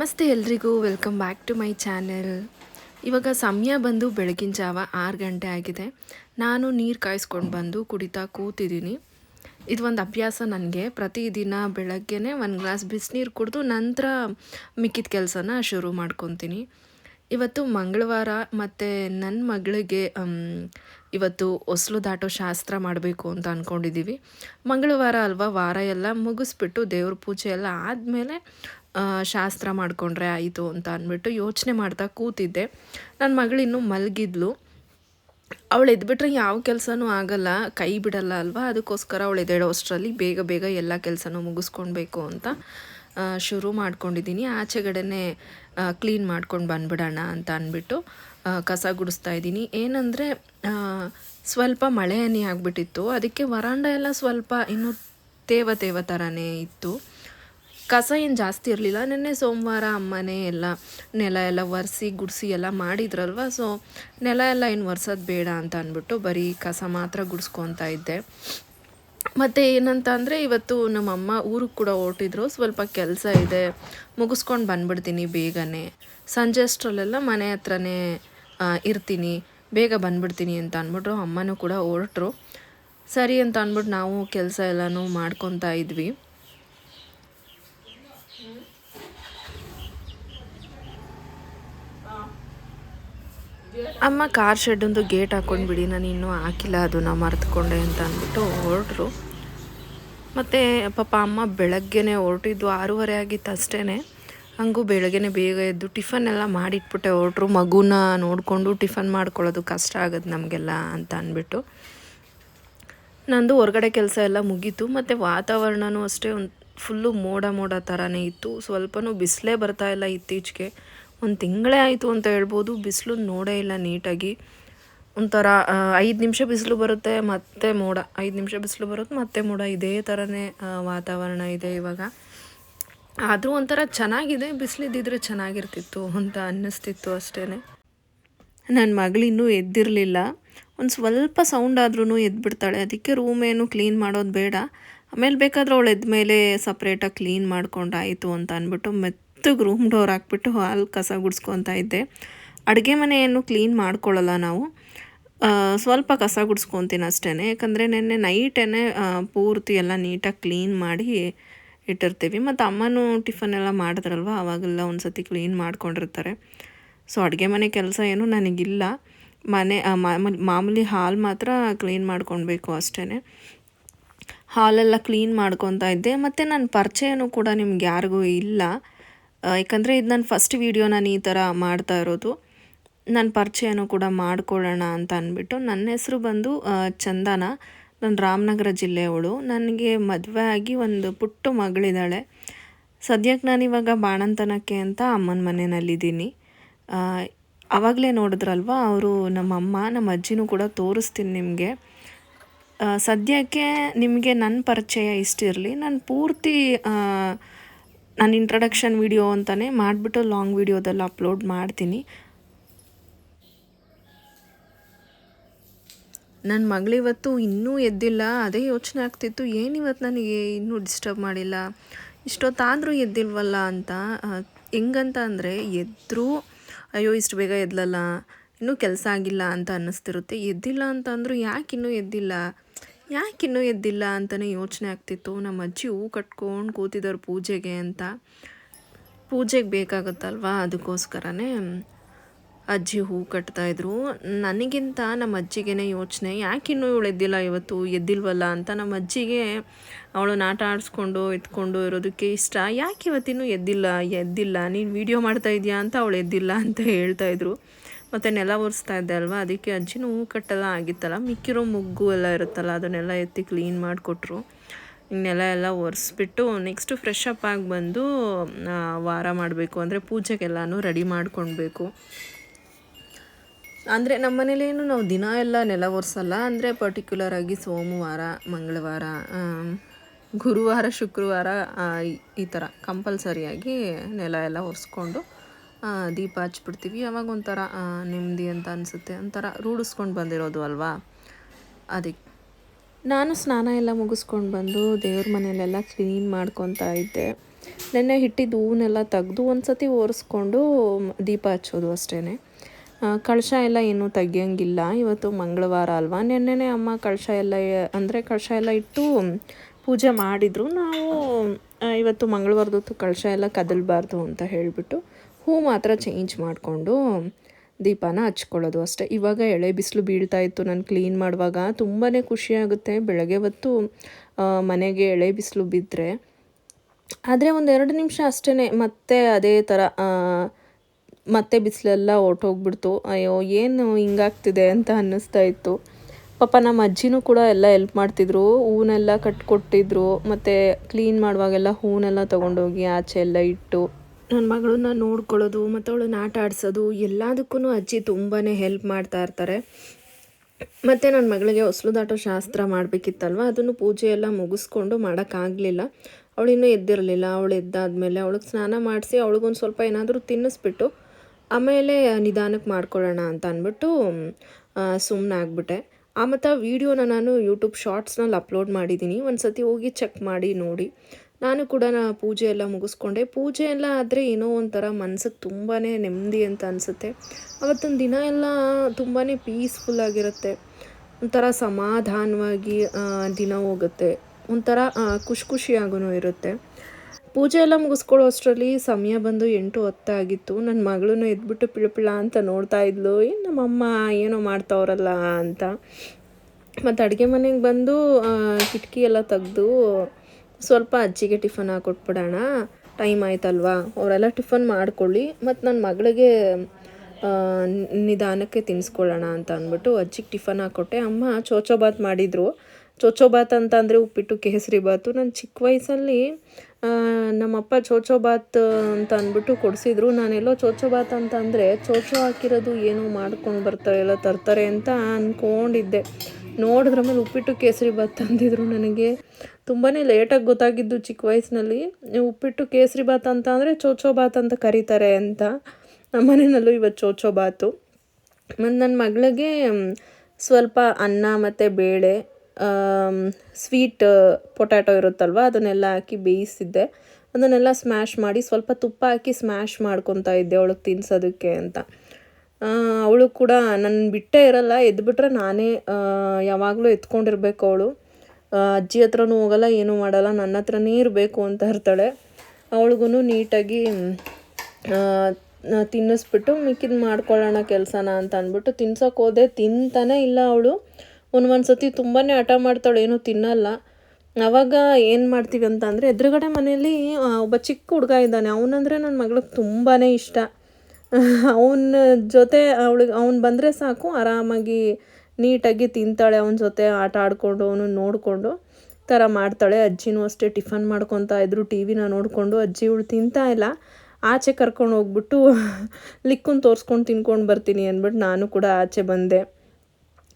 ನಮಸ್ತೆ ಎಲ್ರಿಗೂ welcome back to my channel ಇವಾಗ ಸಮಯ ಬಂದು ಬೆಳಗಿನ ಜಾವ ಆರು ಗಂಟೆ ಆಗಿದೆ. ನಾನು ನೀರು ಕಾಯಿಸ್ಕೊಂಡು ಬಂದು ಕುಡಿತಾ ಕೂತಿದ್ದೀನಿ ಇದು ಒಂದು ಅಭ್ಯಾಸ ನನಗೆ. ಪ್ರತಿದಿನ ಬೆಳಗ್ಗೆನೇ ಒಂದು ಗ್ಲಾಸ್ ಬಿಸಿನೀರು ಕುಡಿದು ನಂತರ ಮಿಕ್ಕಿದ ಕೆಲಸನ ಶುರು ಮಾಡ್ಕೊತೀನಿ. ಇವತ್ತು ಮಂಗಳವಾರ ಮತ್ತು ನನ್ನ ಮಗಳಿಗೆ ಇವತ್ತು ಹೊಸ್ಲು ದಾಟೋ ಶಾಸ್ತ್ರ ಮಾಡಬೇಕು ಅಂತ ಅಂದ್ಕೊಂಡಿದ್ದೀವಿ ಮಂಗಳವಾರ ಅಲ್ವಾ ವಾರ ಎಲ್ಲ ಮುಗಿಸ್ಬಿಟ್ಟು ದೇವ್ರ ಪೂಜೆ ಎಲ್ಲ ಆದಮೇಲೆ ಶಾಸ್ತ್ರ ಮಾಡಿಕೊಂಡ್ರೆ ಆಯಿತು ಅಂತ ಅಂದ್ಬಿಟ್ಟು ಯೋಚನೆ ಮಾಡ್ತಾ ಕೂತಿದ್ದೆ. ನನ್ನ ಮಗಳು ಇನ್ನೂ ಮಲಗಿದ್ಲು. ಅವಳು ಎದ್ಬಿಟ್ರೆ ಯಾವ ಕೆಲಸನೂ ಆಗಲ್ಲ, ಕೈ ಬಿಡಲ್ಲ ಅಲ್ವಾ? ಅದಕ್ಕೋಸ್ಕರ ಅವಳು ಎದ್ದೇಳೋ ಅಷ್ಟರಲ್ಲಿ ಬೇಗ ಬೇಗ ಎಲ್ಲ ಕೆಲಸನೂ ಮುಗಿಸ್ಕೊಳ್ಬೇಕು ಅಂತ ಶುರು ಮಾಡ್ಕೊಂಡಿದ್ದೀನಿ. ಆಚೆಗಡೆನೆ ಕ್ಲೀನ್ ಮಾಡ್ಕೊಂಡು ಬಂದ್ಬಿಡೋಣ ಅಂತ ಅಂದ್ಬಿಟ್ಟು ಕಸ ಗುಡಿಸ್ತಾ ಇದ್ದೀನಿ. ಏನಂದರೆ ಸ್ವಲ್ಪ ಮಳೆ ಹನಿ ಆಗಿಬಿಟ್ಟಿತ್ತು. ಅದಕ್ಕೆ ವರಾಂಡ ಎಲ್ಲ ಸ್ವಲ್ಪ ಇನ್ನೂ ತೇವ ತೇವ ಥರನೇ ಇತ್ತು. ಕಸ ಏನು ಜಾಸ್ತಿ ಇರಲಿಲ್ಲ. ನಿನ್ನೆ ಸೋಮವಾರ ಅಮ್ಮನೇ ಎಲ್ಲ ನೆಲ ಎಲ್ಲ ಒರೆಸಿ, ಗುಡಿಸಿ ಎಲ್ಲ ಮಾಡಿದ್ರಲ್ವ. ಸೊ ನೆಲ ಎಲ್ಲ ಏನು ಒರೆಸೋದು ಬೇಡ ಅಂತ ಅಂದ್ಬಿಟ್ಟು ಬರೀ ಕಸ ಮಾತ್ರ ಗುಡಿಸ್ಕೊತಾ ಇದ್ದೆ. ಮತ್ತು ಏನಂತ ಅಂದರೆ ಇವತ್ತು ನಮ್ಮಮ್ಮ ಊರಿಗೆ ಕೂಡ ಹೊರಟಿದ್ರು. ಸ್ವಲ್ಪ ಕೆಲಸ ಇದೆ. ಮುಗಿಸ್ಕೊಂಡು ಬಂದ್ಬಿಡ್ತೀನಿ ಬೇಗನೆ. ಸಂಜೆ ಅಷ್ಟರಲ್ಲೆಲ್ಲ ಮನೆ ಹತ್ರನೇ ಇರ್ತೀನಿ. ಬೇಗ ಬಂದ್ಬಿಡ್ತೀನಿ ಅಂತ ಅಂದ್ಬಿಟ್ರು. ಅಮ್ಮನೂ ಕೂಡ ಹೊರಟರು. ಸರಿ ಅಂತ ಅಂದ್ಬಿಟ್ಟು ನಾವು ಕೆಲಸ ಎಲ್ಲನೂ ಮಾಡ್ಕೊತಾ ಇದ್ವಿ. ಅಮ್ಮ ಕಾರ್ ಶೆಡ್ಡೊಂದು ಗೇಟ್ ಹಾಕ್ಕೊಂಡ್ಬಿಡಿ ನಾನು ಇನ್ನೂ ಹಾಕಿಲ್ಲ, ಅದನ್ನು ಮರೆತುಕೊಂಡೆ ಅಂತ ಅಂದ್ಬಿಟ್ಟು ಹೊರಟ್ರು. ಮತ್ತು ಪಾಪ ಅಮ್ಮ ಬೆಳಗ್ಗೆನೇ ಹೊರಟಿದ್ದು ಆರೂವರೆ ಆಗಿತ್ತು ಅಷ್ಟೇ ಹಂಗೂ ಬೆಳಗ್ಗೆನೇ ಬೇಗ ಎದ್ದು ಟಿಫನ್ ಎಲ್ಲ ಮಾಡಿಟ್ಬಿಟ್ಟೆ ಹೊರಟ್ರು. ಮಗುನ ನೋಡಿಕೊಂಡು ಟಿಫನ್ ಮಾಡ್ಕೊಳ್ಳೋದು ಕಷ್ಟ ಆಗೋದು ನಮಗೆಲ್ಲ ಅಂತ ಅಂದ್ಬಿಟ್ಟು. ನಂದು ಹೊರಗಡೆ ಕೆಲಸ ಎಲ್ಲ ಮುಗೀತು. ಮತ್ತು ವಾತಾವರಣವೂ ಅಷ್ಟೇ ಒಂದು ಫುಲ್ಲು ಮೋಡ ಮೋಡ ಥರನೇ ಇತ್ತು. ಸ್ವಲ್ಪನೂ ಬಿಸಿಲೇ ಇಲ್ಲ ಇತ್ತೀಚೆಗೆ. ಒಂದು ತಿಂಗಳೇ ಆಯಿತು ಅಂತ ಹೇಳ್ಬೋದು. ಬಿಸಿಲು ನೋಡೇ ಇಲ್ಲ ನೀಟಾಗಿ. ಒಂಥರ ಐದು ನಿಮಿಷ ಬಿಸಿಲು ಬರುತ್ತೆ, ಮತ್ತೆ ಮೋಡ. ಐದು ನಿಮಿಷ ಬಿಸಿಲು ಬರುತ್ತೆ, ಮತ್ತೆ ಮೋಡ. ಇದೇ ಥರನೇ ವಾತಾವರಣ ಇದೆ ಇವಾಗ. ಆದರೂ ಒಂಥರ ಚೆನ್ನಾಗಿದೆ. ಬಿಸಿಲಿದ್ದಿದ್ರೆ ಚೆನ್ನಾಗಿರ್ತಿತ್ತು ಅಂತ ಅನ್ನಿಸ್ತಿತ್ತು ಅಷ್ಟೇ ನನ್ನ ಮಗಳಿನ್ನೂ ಎದ್ದಿರಲಿಲ್ಲ. ಒಂದು ಸ್ವಲ್ಪ ಸೌಂಡ್ ಆದ್ರೂ ಎದ್ಬಿಡ್ತಾಳೆ. ಅದಕ್ಕೆ ರೂಮ್ ಏನು ಕ್ಲೀನ್ ಮಾಡೋದು ಬೇಡ. ಆಮೇಲೆ ಬೇಕಾದ್ರೆ ಅವಳು ಎದ್ದ ಮೇಲೆ ಸಪ್ರೇಟಾಗಿ ಕ್ಲೀನ್ ಮಾಡ್ಕೊಂಡಾಯಿತು ಅಂತ ಅಂದ್ಬಿಟ್ಟು ಮೆತ್ತಗೆ ರೂಮ್ ಡೋರ್ ಹಾಕ್ಬಿಟ್ಟು ಹಾಲು ಕಸ ಗುಡಿಸ್ಕೊತಾ ಇದ್ದೆ. ಅಡುಗೆ ಮನೆಯನ್ನು ಕ್ಲೀನ್ ಮಾಡ್ಕೊಳ್ಳಲ್ಲ ನಾವು. ಸ್ವಲ್ಪ ಕಸ ಗುಡಿಸ್ಕೊತೀನಿ ಅಷ್ಟೇ ಯಾಕಂದರೆ ನೆನ್ನೆ ನೈಟೇ ಪೂರ್ತಿ ಎಲ್ಲ ನೀಟಾಗಿ ಕ್ಲೀನ್ ಮಾಡಿ ಇಟ್ಟಿರ್ತೀವಿ. ಮತ್ತು ಅಮ್ಮನೂ ಟಿಫನ್ ಎಲ್ಲ ಮಾಡಿದ್ರಲ್ವ ಅವಾಗೆಲ್ಲ ಒಂದು ಸತಿ ಕ್ಲೀನ್ ಮಾಡ್ಕೊಂಡಿರ್ತಾರೆ. ಸೊ ಅಡುಗೆ ಮನೆ ಕೆಲಸ ಏನು ನನಗಿಲ್ಲ. ಮನೆ ಮಾಮೂಲಿ ಹಾಲು ಹಾಲ್ ಮಾತ್ರ ಕ್ಲೀನ್ ಮಾಡ್ಕೊಳ್ಬೇಕು ಅಷ್ಟೇ ಹಾಲೆಲ್ಲ ಕ್ಲೀನ್ ಮಾಡ್ಕೊತಾ ಇದ್ದೆ. ಮತ್ತು ನನ್ನ ಪರಿಚಯನೂ ಕೂಡ ನಿಮ್ಗೆ ಯಾರಿಗೂ ಇಲ್ಲ. ಯಾಕಂದರೆ ಇದು ನನ್ನ ಫಸ್ಟ್ ವೀಡಿಯೋ ನಾನು ಈ ಥರ ಮಾಡ್ತಾ ಇರೋದು. ನನ್ನ ಪರಿಚಯನೂ ಕೂಡ ಮಾಡ್ಕೊಳ್ಳೋಣ ಅಂತ ಅಂದ್ಬಿಟ್ಟು ನನ್ನ ಹೆಸರು ಬಂದು ಚಂದನ. ನಾನು ರಾಮನಗರ ಜಿಲ್ಲೆಯವಳು. ನನಗೆ ಮದುವೆ ಆಗಿ ಒಂದು ಪುಟ್ಟ ಮಗಳಿದ್ದಾಳೆ ಸದ್ಯಕ್ಕೆ ನಾನಿವಾಗ ಬಾಣಂತನಕ್ಕೆ ಅಂತ ಅಮ್ಮನ ಮನೆಯಲ್ಲಿದ್ದೀನಿ ಆವಾಗಲೇ ನೋಡಿದ್ರಲ್ವ, ಅವರು ನಮ್ಮಮ್ಮ ನಮ್ಮ ಅಜ್ಜಿನೂ ಕೂಡ ತೋರಿಸ್ತೀನಿ ನಿಮಗೆ. ಸದ್ಯಕ್ಕೆ ನಿಮಗೆ ನನ್ನ ಪರಿಚಯ ಇಷ್ಟಿರಲಿ. ನಾನು ಪೂರ್ತಿ ನಾನು ಇಂಟ್ರಡಕ್ಷನ್ ವಿಡಿಯೋ ಅಂತಲೇ ಮಾಡಿಬಿಟ್ಟು ಲಾಂಗ್ ವಿಡಿಯೋದಲ್ಲಿ ಅಪ್ಲೋಡ್ ಮಾಡ್ತೀನಿ. ನನ್ನ ಮಗಳಿವತ್ತು ಇನ್ನೂ ಎದ್ದಿಲ್ಲ, ಅದೇ ಯೋಚನೆ ಆಗ್ತಿತ್ತು ಏನಿವತ್ತು ನನಗೆ ಇನ್ನೂ ಡಿಸ್ಟರ್ಬ್ ಮಾಡಿಲ್ಲ? ಇಷ್ಟೊತ್ತಾದರೂ ಎದ್ದಿಲ್ವಲ್ಲ ಅಂತ ಹೆಂಗಂತ ಅಂದರೆ ಎದ್ದರೂ ಅಯ್ಯೋ ಇಷ್ಟು ಬೇಗ ಎದ್ಲಲ್ಲ, ಇನ್ನೂ ಕೆಲಸ ಆಗಿಲ್ಲ ಅಂತ ಅನ್ನಿಸ್ತಿರುತ್ತೆ. ಎದ್ದಿಲ್ಲ ಅಂತಂದರೂ ಯಾಕೆ ಇನ್ನೂ ಎದ್ದಿಲ್ಲ? ಯಾಕೆ ಇನ್ನೂ ಎದ್ದಿಲ್ಲ ಅಂತಲೇ ಯೋಚನೆ ಆಗ್ತಿತ್ತು. ನಮ್ಮ ಅಜ್ಜಿ ಹೂ ಕಟ್ಕೊಂಡು ಕೂತಿದ್ದಾರೆ ಪೂಜೆಗೆ ಅಂತ. ಪೂಜೆಗೆ ಬೇಕಾಗುತ್ತಲ್ವಾ? ಅದಕ್ಕೋಸ್ಕರನೇ ಅಜ್ಜಿ ಹೂ ಕಟ್ತಾಯಿದ್ರು ನನಗಿಂತ ನಮ್ಮ ಅಜ್ಜಿಗೇ ಯೋಚನೆ, ಯಾಕೆ ಇನ್ನೂ ಇವಳು ಎದ್ದಿಲ್ಲ ಇವತ್ತು? ಎದ್ದಿಲ್ವಲ್ಲ ಅಂತ ನಮ್ಮ ಅಜ್ಜಿಗೆ ಅವಳು ನಾಟ ಆಡಿಸ್ಕೊಂಡು ಎತ್ಕೊಂಡು ಇರೋದಕ್ಕೆ ಇಷ್ಟ. ಯಾಕೆ ಇವತ್ತಿನ್ನೂ ಎದ್ದಿಲ್ಲ? ಎದ್ದಿಲ್ಲ. ನೀನು ವಿಡಿಯೋ ಮಾಡ್ತಾ ಅಂತ ಅವಳು ಎದ್ದಿಲ್ಲ ಅಂತ ಹೇಳ್ತಾ ಇದ್ರು. ಮತ್ತು ನೆಲ ಒರೆಸ್ತಾ ಇದ್ದೆ ಅಲ್ವಾ? ಅದಕ್ಕೆ ಅಜ್ಜಿನೂ ಹೂ ಕಟ್ಟೆಲ್ಲ ಆಗಿತ್ತಲ್ಲ. ಮಿಕ್ಕಿರೋ ಮುಗ್ಗು ಎಲ್ಲ ಇರುತ್ತಲ್ಲ, ಅದನ್ನೆಲ್ಲ ಎತ್ತಿ ಕ್ಲೀನ್ ಮಾಡಿಕೊಟ್ರು. ನೆಲ ಎಲ್ಲ ಒರೆಸ್ಬಿಟ್ಟು ನೆಕ್ಸ್ಟು ಫ್ರೆಶ್ ಅಪ್ ಆಗಿ ಬಂದು ವಾರ ಮಾಡಬೇಕು. ಅಂದರೆ ಪೂಜೆಗೆಲ್ಲನೂ ರೆಡಿ ಮಾಡ್ಕೊಳ್ಬೇಕು ಅಂದರೆ ನಮ್ಮ ಮನೇಲೇನು ನಾವು ದಿನ ಎಲ್ಲ ನೆಲ ಒರೆಸಲ್ಲ. ಅಂದರೆ ಪರ್ಟಿಕ್ಯುಲರ್ ಆಗಿ ಸೋಮವಾರ, ಮಂಗಳವಾರ ಗುರುವಾರ, ಶುಕ್ರವಾರ ಈ- ಥರ ಕಂಪಲ್ಸರಿಯಾಗಿ ನೆಲ ಎಲ್ಲ ಒರೆಸ್ಕೊಂಡು ದೀಪ ಹಚ್ಬಿಡ್ತೀವಿ. ಅವಾಗ ಒಂಥರ ನೆಮ್ಮದಿ ಅಂತ ಅನಿಸುತ್ತೆ. ಒಂಥರ ರೂಢಿಸ್ಕೊಂಡು ಬಂದಿರೋದು ಅಲ್ವಾ? ಅದಕ್ಕೆ ನಾನು ಸ್ನಾನ ಎಲ್ಲ ಮುಗಿಸ್ಕೊಂಡು ಬಂದು ದೇವ್ರ ಮನೆಯಲ್ಲೆಲ್ಲ ಕ್ಲೀನ್ ಮಾಡ್ಕೊತಾ ಇದ್ದೆ. ನೆನ್ನೆ ಹಿಟ್ಟಿದ್ದು ಹೂವನ್ನೆಲ್ಲ ತೆಗೆದು ಒಂದು ಸತಿ ಒರೆಸ್ಕೊಂಡು ದೀಪ ಹಚ್ಚೋದು ಅಷ್ಟೇ ಕಳಶ ಎಲ್ಲ ಏನೂ ತೆಗಿಯಂಗಿಲ್ಲ. ಇವತ್ತು ಮಂಗಳವಾರ ಅಲ್ವಾ? ನೆನ್ನೆನೇ ಅಮ್ಮ ಕಳಶ ಎಲ್ಲ, ಅಂದರೆ ಕಳಶ ಎಲ್ಲ ಇಟ್ಟು ಪೂಜೆ ಮಾಡಿದರು. ನಾವು ಇವತ್ತು ಮಂಗಳವಾರದೊತ್ತು ಕಳಶ ಎಲ್ಲ ಕದಲಬಾರ್ದು ಅಂತ ಹೇಳಿಬಿಟ್ಟು ಹೂ ಮಾತ್ರ ಚೇಂಜ್ ಮಾಡಿಕೊಂಡು ದೀಪನ ಹಚ್ಕೊಳ್ಳೋದು ಅಷ್ಟೇ. ಇವಾಗ ಎಳೆ ಬಿಸಿಲು ಬೀಳ್ತಾ ಇತ್ತು. ನಾನು ಕ್ಲೀನ್ ಮಾಡುವಾಗ ತುಂಬಾ ಖುಷಿಯಾಗುತ್ತೆ ಬೆಳಗ್ಗೆ ಹೊತ್ತು ಮನೆಗೆ ಎಳೆ ಬಿಸಿಲು ಬಿದ್ದರೆ ಆದರೆ ಒಂದು ಎರಡು ನಿಮಿಷ ಅಷ್ಟೇ ಮತ್ತೆ ಅದೇ ಥರ ಮತ್ತೆ ಬಿಸಿಲೆಲ್ಲ ಹೊರ್ಟೋಗ್ಬಿಡ್ತು ಅಯ್ಯೋ, ಏನು ಹಿಂಗಾಗ್ತಿದೆ ಅಂತ ಅನ್ನಿಸ್ತಾ ಇತ್ತು. ಪಾಪ ನಮ್ಮ ಅಜ್ಜಿನೂ ಕೂಡ ಎಲ್ಲ ಹೆಲ್ಪ್ ಮಾಡ್ತಿದ್ರು. ಹೂನೆಲ್ಲ ಕಟ್ಕೊಟ್ಟಿದ್ರು. ಮತ್ತು ಕ್ಲೀನ್ ಮಾಡುವಾಗೆಲ್ಲ ಹೂನೆಲ್ಲ ತೊಗೊಂಡೋಗಿ ಆಚೆ ಎಲ್ಲ ಇಟ್ಟು ನನ್ನ ಮಗಳನ್ನ ನೋಡ್ಕೊಳ್ಳೋದು, ಮತ್ತು ಅವಳನ್ನ ಆಟ ಆಡಿಸೋದು ಎಲ್ಲದಕ್ಕೂ ಅಜ್ಜಿ ತುಂಬಾ ಹೆಲ್ಪ್ ಮಾಡ್ತಾ ಇರ್ತಾರೆ. ಮತ್ತು ನನ್ನ ಮಗಳಿಗೆ ಹೊಸಲುದಾಟೋ ಶಾಸ್ತ್ರ ಮಾಡಬೇಕಿತ್ತಲ್ವ? ಅದನ್ನು ಪೂಜೆ ಎಲ್ಲ ಮುಗಿಸ್ಕೊಂಡು ಮಾಡೋಕ್ಕಾಗಲಿಲ್ಲ ಅವಳು ಇನ್ನೂ ಎದ್ದಿರಲಿಲ್ಲ. ಅವಳು ಎದ್ದಾದಮೇಲೆ ಅವಳಿಗೆ ಸ್ನಾನ ಮಾಡಿಸಿ ಅವಳಿಗೊಂದು ಸ್ವಲ್ಪ ಏನಾದರೂ ತಿನ್ನಿಸ್ಬಿಟ್ಟು, ಆಮೇಲೆ ನಿಧಾನಕ್ಕೆ ಮಾಡ್ಕೊಳ್ಳೋಣ ಅಂತ ಅಂದ್ಬಿಟ್ಟು ಸುಮ್ಮನೆ ಆಗ್ಬಿಟ್ಟೆ. ಆ, ಮತ್ತು ಆ ವೀಡಿಯೋನ ನಾನು ಯೂಟ್ಯೂಬ್ ಶಾರ್ಟ್ಸ್ನಲ್ಲಿ ಅಪ್ಲೋಡ್ ಮಾಡಿದ್ದೀನಿ ಒಂದು ಸತಿ ಹೋಗಿ ಚೆಕ್ ಮಾಡಿ ನೋಡಿ. ನಾನು ಕೂಡ ನಾ ಪೂಜೆ ಎಲ್ಲ ಮುಗಿಸ್ಕೊಂಡೆ. ಪೂಜೆ ಎಲ್ಲ ಆದರೆ ಏನೋ ಒಂಥರ ಮನ್ಸಿಗೆ ತುಂಬಾ ನೆಮ್ಮದಿ ಅಂತ ಅನಿಸುತ್ತೆ. ಅವತ್ತೊಂದು ದಿನ ಎಲ್ಲ ತುಂಬಾ ಪೀಸ್ಫುಲ್ ಆಗಿರುತ್ತೆ. ಒಂಥರ ಸಮಾಧಾನವಾಗಿ ದಿನ ಹೋಗುತ್ತೆ. ಒಂಥರ ಖುಷಿ ಖುಷಿಯಾಗೂ ಇರುತ್ತೆ. ಪೂಜೆ ಎಲ್ಲ ಮುಗಿಸ್ಕೊಳ್ಳೋ ಅಷ್ಟರಲ್ಲಿ ಸಮಯ ಬಂದು ಎಂಟು ಹೊತ್ತಾಗಿತ್ತು ನನ್ನ ಮಗಳನ್ನ ಎದ್ಬಿಟ್ಟು ಪಿಳುಪಿಳ ಪಿಳ ಅಂತ ನೋಡ್ತಾ ಇದ್ಲು. ಏನು ನಮ್ಮಮ್ಮ ಏನೋ ಮಾಡ್ತಾವ್ರಲ್ಲ ಅಂತ. ಮತ್ತು ಅಡುಗೆ ಮನೆಗೆ ಬಂದು ಕಿಟಕಿ ಎಲ್ಲ ತೆಗೆದು ಸ್ವಲ್ಪ ಅಜ್ಜಿಗೆ ಟಿಫನ್ ಹಾಕೊಟ್ಬಿಡೋಣ. ಟೈಮ್ ಆಯ್ತಲ್ವಾ? ಅವರೆಲ್ಲ ಟಿಫನ್ ಮಾಡ್ಕೊಳ್ಳಿ. ಮತ್ತು ನನ್ನ ಮಗಳಿಗೆ ನಿಧಾನಕ್ಕೆ ತಿನ್ನಿಸ್ಕೊಳ್ಳೋಣ ಅಂತ ಅಂದ್ಬಿಟ್ಟು ಅಜ್ಜಿಗೆ ಟಿಫನ್ ಹಾಕ್ಕೊಟ್ಟೆ ಅಮ್ಮ ಚೋಚೋಬಾತ್ ಮಾಡಿದರು. ಚೋಚೋಬಾತ್ ಅಂತ ಅಂದರೆ ಉಪ್ಪಿಟ್ಟು, ಕೇಸರಿ ಬಾತು ನಾನು ಚಿಕ್ಕ ವಯಸ್ಸಲ್ಲಿ ನಮ್ಮಪ್ಪ ಚೋಚೋಬಾತ್ ಅಂತ ಅಂದ್ಬಿಟ್ಟು ಕೊಡಿಸಿದ್ರು. ನಾನೆಲ್ಲೋ ಚೋಚೋಬಾತ್ ಅಂತ ಅಂದರೆ ಚೋಚೋ ಹಾಕಿರೋದು ಏನೋ ಮಾಡ್ಕೊಂಡು ಬರ್ತಾರೆ, ಎಲ್ಲ ತರ್ತಾರೆ ಅಂತ ಅಂದ್ಕೊಂಡಿದ್ದೆ ನೋಡಿದ್ರ ಮೇಲೆ ಉಪ್ಪಿಟ್ಟು ಕೇಸರಿ ಬಾತ್ ತಂದಿದ್ರು ನನಗೆ. ತುಂಬಾ ಲೇಟಾಗಿ ಗೊತ್ತಾಗಿದ್ದು ಚಿಕ್ಕ ವಯಸ್ಸಿನಲ್ಲಿ. ಉಪ್ಪಿಟ್ಟು ಕೇಸರಿ ಬಾತ್ ಅಂತ ಅಂದರೆ ಚೋಚೋ ಬಾತ್ ಅಂತ ಕರೀತಾರೆ ಅಂತ. ನಮ್ಮ ಮನೆಯಲ್ಲೂ ಇವತ್ತು ಚೋಚೋ ಬಾತು ಮತ್ತು ನನ್ನ ಮಗಳಿಗೆ ಸ್ವಲ್ಪ ಅನ್ನ ಮತ್ತು ಬೇಳೆ ಸ್ವೀಟ್ ಪೊಟ್ಯಾಟೊ ಇರುತ್ತಲ್ವ, ಅದನ್ನೆಲ್ಲ ಹಾಕಿ ಬೇಯಿಸಿದ್ದೆ ಅದನ್ನೆಲ್ಲ ಸ್ಮ್ಯಾಶ್ ಮಾಡಿ ಸ್ವಲ್ಪ ತುಪ್ಪ ಹಾಕಿ ಸ್ಮ್ಯಾಶ್ ಮಾಡ್ಕೊತಾ ಇದ್ದೆ ಅವಳಿಗೆ ತಿನ್ಸೋದಕ್ಕೆ ಅಂತ. ಅವಳು ಕೂಡ ನನ್ನ ಬಿಟ್ಟೇ ಇರಲ್ಲ, ಎದ್ಬಿಟ್ರೆ ನಾನೇ ಯಾವಾಗಲೂ ಎತ್ಕೊಂಡಿರ್ಬೇಕು ಅವಳು. ಅಜ್ಜಿ ಹತ್ರನೂ ಹೋಗಲ್ಲ, ಏನೂ ಮಾಡಲ್ಲ, ನನ್ನ ಹತ್ರನೇ ಇರಬೇಕು ಅಂತ ಇರ್ತಾಳೆ ಅವಳಿಗೂ ನೀಟಾಗಿ ತಿನ್ನಿಸ್ಬಿಟ್ಟು, ಮಿಕ್ಕಿದ್ ಮಾಡ್ಕೊಳ್ಳೋಣ ಕೆಲಸನ ಅಂತ ಅಂದ್ಬಿಟ್ಟು ತಿನ್ಸೋಕೆ ಹೋದೆ. ತಿಂತಾನೆ ಇಲ್ಲ ಅವಳು. ಒಂದೊಂದು ಸತಿ ತುಂಬಾ ಹಠ ಮಾಡ್ತಾಳೆ, ಏನೂ ತಿನ್ನಲ್ಲ. ಅವಾಗ ಏನು ಮಾಡ್ತೀವಿ ಅಂತ ಅಂದರೆ ಎದುರುಗಡೆ ಮನೆಯಲ್ಲಿ ಒಬ್ಬ ಚಿಕ್ಕ ಹುಡುಗ ಇದ್ದಾನೆ. ಅವನಂದರೆ ನನ್ನ ಮಗಳಿಗೆ ತುಂಬಾ ಇಷ್ಟ. ಅವನ ಜೊತೆ ಅವಳಿಗೆ ಅವ್ನು ಬಂದರೆ ಸಾಕು, ಆರಾಮಾಗಿ ನೀಟಾಗಿ ತಿಂತಾಳೆ ಅವನ ಜೊತೆ ಆಟ ಆಡಿಕೊಂಡು, ಅವನು ನೋಡಿಕೊಂಡು. ಥರ ಮಾಡ್ತಾಳೆ. ಅಜ್ಜಿನೂ ಅಷ್ಟೇ ಟಿಫನ್ ಮಾಡ್ಕೊತಾ ಇದ್ರು, ಟಿ ವಿನ ನೋಡಿಕೊಂಡು. ಅಜ್ಜಿ ಇವಳು ತಿಂತಾ ಇಲ್ಲ. ಆಚೆ ಕರ್ಕೊಂಡು ಹೋಗ್ಬಿಟ್ಟು ಲಿಕ್ಕುನ್ ತೋರಿಸ್ಕೊಂಡು ತಿನ್ಕೊಂಡು ಬರ್ತೀನಿ ಅಂದ್ಬಿಟ್ಟು ನಾನು ಕೂಡ ಆಚೆ ಬಂದೆ.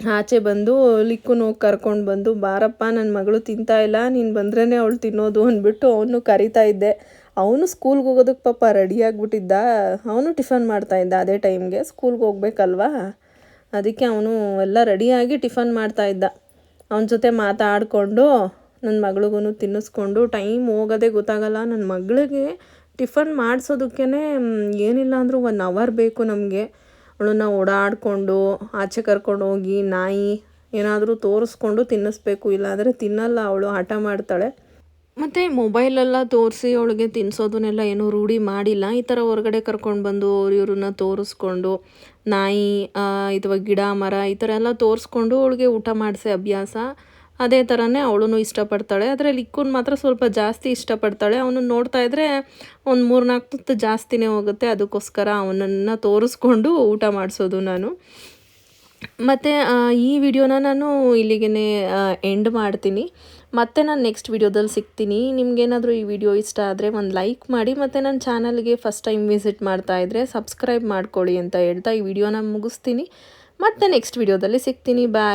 ಆಚೆ ಬಂದು ಲಿಕ್ಕುನ್ ಹೋಗಿ ಕರ್ಕೊಂಡು ಬಂದು, ಬಾರಪ್ಪ ನನ್ನ ಮಗಳು ತಿಂತಾ ಇಲ್ಲ. ನೀನು ಬಂದ್ರೇ ಅವಳು ತಿನ್ನೋದು ಅಂದ್ಬಿಟ್ಟು ಅವನು ಕರಿತಾ ಇದ್ದೆ. ಅವನು ಸ್ಕೂಲ್ಗೆ ಹೋಗೋದಕ್ಕೆ ಪಾಪ ರೆಡಿ ಆಗಿಬಿಟ್ಟಿದ್ದ. ಅವನು ಟಿಫನ್ ಮಾಡ್ತಾ ಇದ್ದ ಅದೇ ಟೈಮ್ಗೆ. ಸ್ಕೂಲ್ಗೆ ಹೋಗ್ಬೇಕಲ್ವಾ? ಅದಕ್ಕೆ ಅವನು ಎಲ್ಲ ರೆಡಿಯಾಗಿ ಟಿಫನ್ ಮಾಡ್ತಾ ಇದ್ದ. ಅವನ ಜೊತೆ ಮಾತಾಡಿಕೊಂಡು ನನ್ನ ಮಗಳಿಗೂ ತಿನ್ನಿಸ್ಕೊಂಡು, ಟೈಮ್ ಹೋಗೋದೇ ಗೊತ್ತಾಗಲ್ಲ. ನನ್ನ ಮಗಳಿಗೆ ಟಿಫನ್ ಮಾಡಿಸೋದಕ್ಕೇ ಏನಿಲ್ಲ ಅಂದರೂ ಒನ್ ಅವರ್ ಬೇಕು ನಮಗೆ. ಅವಳನ್ನ ಓಡಾಡಿಕೊಂಡು, ಆಚೆ ಕರ್ಕೊಂಡು ಹೋಗಿ ನಾಯಿ ಏನಾದರೂ ತೋರಿಸ್ಕೊಂಡು ತಿನ್ನಿಸ್ಬೇಕು. ಇಲ್ಲಾಂದರೆ ತಿನ್ನಲ್ಲ. ಅವಳು ಹಠ ಮಾಡ್ತಾಳೆ. ಮತ್ತು ಮೊಬೈಲೆಲ್ಲ ತೋರಿಸಿ ಅವಳಿಗೆ ತಿನ್ನಿಸೋದನ್ನೆಲ್ಲ ಏನೂ ರೂಢಿ ಮಾಡಿಲ್ಲ. ಈ ಥರ ಹೊರಗಡೆ ಕರ್ಕೊಂಡು ಬಂದು ಅವ್ರು ಇವ್ರನ್ನ ತೋರಿಸ್ಕೊಂಡು, ನಾಯಿ ಅಥವಾ ಗಿಡ, ಮರ ಈ ಥರ ಎಲ್ಲ ತೋರಿಸ್ಕೊಂಡು ಅವಳಿಗೆ ಊಟ ಮಾಡಿಸಿ ಅಭ್ಯಾಸ ಅದೇ ಥರನೇ ಅವಳು ಇಷ್ಟಪಡ್ತಾಳೆ. ಆದರೆ ಲಿಕ್ಕುನ್ ಮಾತ್ರ ಸ್ವಲ್ಪ ಜಾಸ್ತಿ ಇಷ್ಟಪಡ್ತಾಳೆ. ಅವನು ನೋಡ್ತಾ ಇದ್ದರೆ ಒಂದು ಮೂರು ನಾಲ್ಕು ತುತ್ತು ಜಾಸ್ತಿನೇ ಹೋಗುತ್ತೆ. ಅದಕ್ಕೋಸ್ಕರ ಅವನನ್ನು ತೋರಿಸ್ಕೊಂಡು ಊಟ ಮಾಡಿಸೋದು ನಾನು. ಮತ್ತು ಈ ವಿಡಿಯೋನ ನಾನು ಇಲ್ಲಿಗೆ ಎಂಡ್ ಮಾಡ್ತೀನಿ. ಮತ್ತೆ ನಾನು ನೆಕ್ಸ್ಟ್ ವಿಡಿಯೋದಲ್ಲಿ ಸಿಗ್ತೀನಿ. ನಿಮಗೇನಾದರೂ ಈ ವಿಡಿಯೋ ಇಷ್ಟ ಆದರೆ ಒಂದು ಲೈಕ್ ಮಾಡಿ, ಮತ್ತು ನನ್ನ ಚಾನಲ್ಗೆ ಫಸ್ಟ್ ಟೈಮ್ ವಿಸಿಟ್ ಮಾಡ್ತಾ ಇದ್ದರೆ ಸಬ್ಸ್ಕ್ರೈಬ್ ಮಾಡ್ಕೊಳ್ಳಿ ಅಂತ ಹೇಳ್ತಾ ಈ ವಿಡಿಯೋನ ಮುಗಿಸ್ತೀನಿ. ಮತ್ತೆ ನೆಕ್ಸ್ಟ್ ವೀಡಿಯೋದಲ್ಲಿ ಸಿಗ್ತೀನಿ. ಬಾಯ್